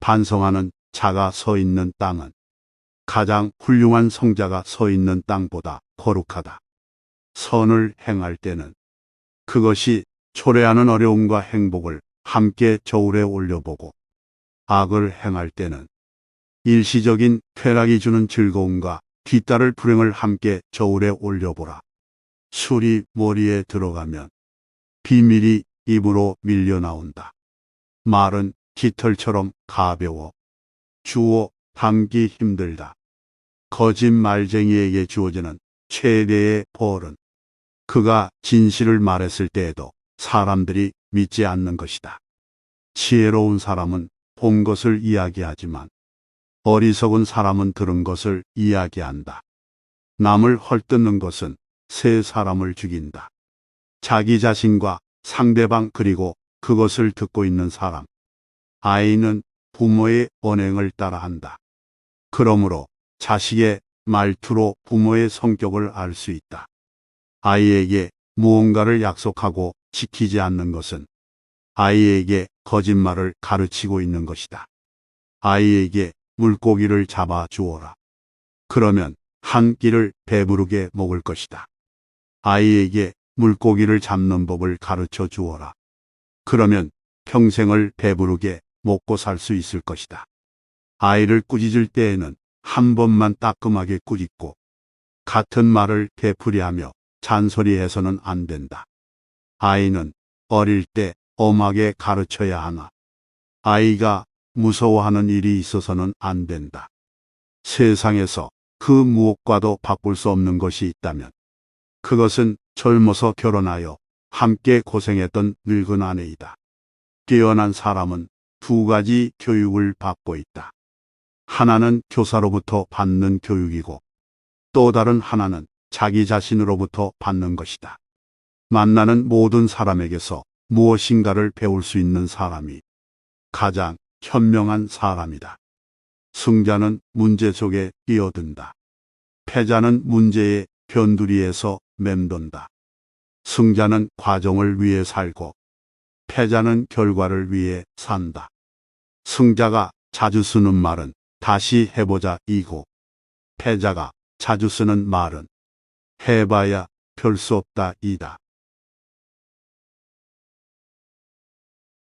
반성하는 자가 서 있는 땅은 가장 훌륭한 성자가 서 있는 땅보다 거룩하다. 선을 행할 때는 그것이 초래하는 어려움과 행복을 함께 저울에 올려보고 악을 행할 때는 일시적인 쾌락이 주는 즐거움과 뒤따를 불행을 함께 저울에 올려보라. 술이 머리에 들어가면 비밀이 입으로 밀려 나온다. 말은 깃털처럼 가벼워 주워 담기 힘들다. 거짓말쟁이에게 주어지는 최대의 벌은 그가 진실을 말했을 때에도 사람들이 믿지 않는 것이다. 지혜로운 사람은 본 것을 이야기하지만 어리석은 사람은 들은 것을 이야기한다. 남을 헐뜯는 것은 세 사람을 죽인다. 자기 자신과 상대방 그리고 그것을 듣고 있는 사람. 아이는 부모의 언행을 따라한다. 그러므로 자식의 말투로 부모의 성격을 알 수 있다. 아이에게 무언가를 약속하고 지키지 않는 것은 아이에게 거짓말을 가르치고 있는 것이다. 아이에게 물고기를 잡아 주어라. 그러면 한 끼를 배부르게 먹을 것이다. 아이에게 물고기를 잡는 법을 가르쳐 주어라. 그러면 평생을 배부르게 먹고 살 수 있을 것이다. 아이를 꾸짖을 때에는 한 번만 따끔하게 꾸짖고 같은 말을 되풀이하며 잔소리해서는 안 된다. 아이는 어릴 때 엄하게 가르쳐야 하나. 아이가 무서워하는 일이 있어서는 안 된다. 세상에서 그 무엇과도 바꿀 수 없는 것이 있다면 그것은 젊어서 결혼하여 함께 고생했던 늙은 아내이다. 뛰어난 사람은 두 가지 교육을 받고 있다. 하나는 교사로부터 받는 교육이고 또 다른 하나는 자기 자신으로부터 받는 것이다. 만나는 모든 사람에게서 무엇인가를 배울 수 있는 사람이 가장 현명한 사람이다. 승자는 문제 속에 뛰어든다. 패자는 문제의 변두리에서 맴돈다. 승자는 과정을 위해 살고 패자는 결과를 위해 산다. 승자가 자주 쓰는 말은 다시 해보자 이고 패자가 자주 쓰는 말은 해봐야 별 수 없다 이다.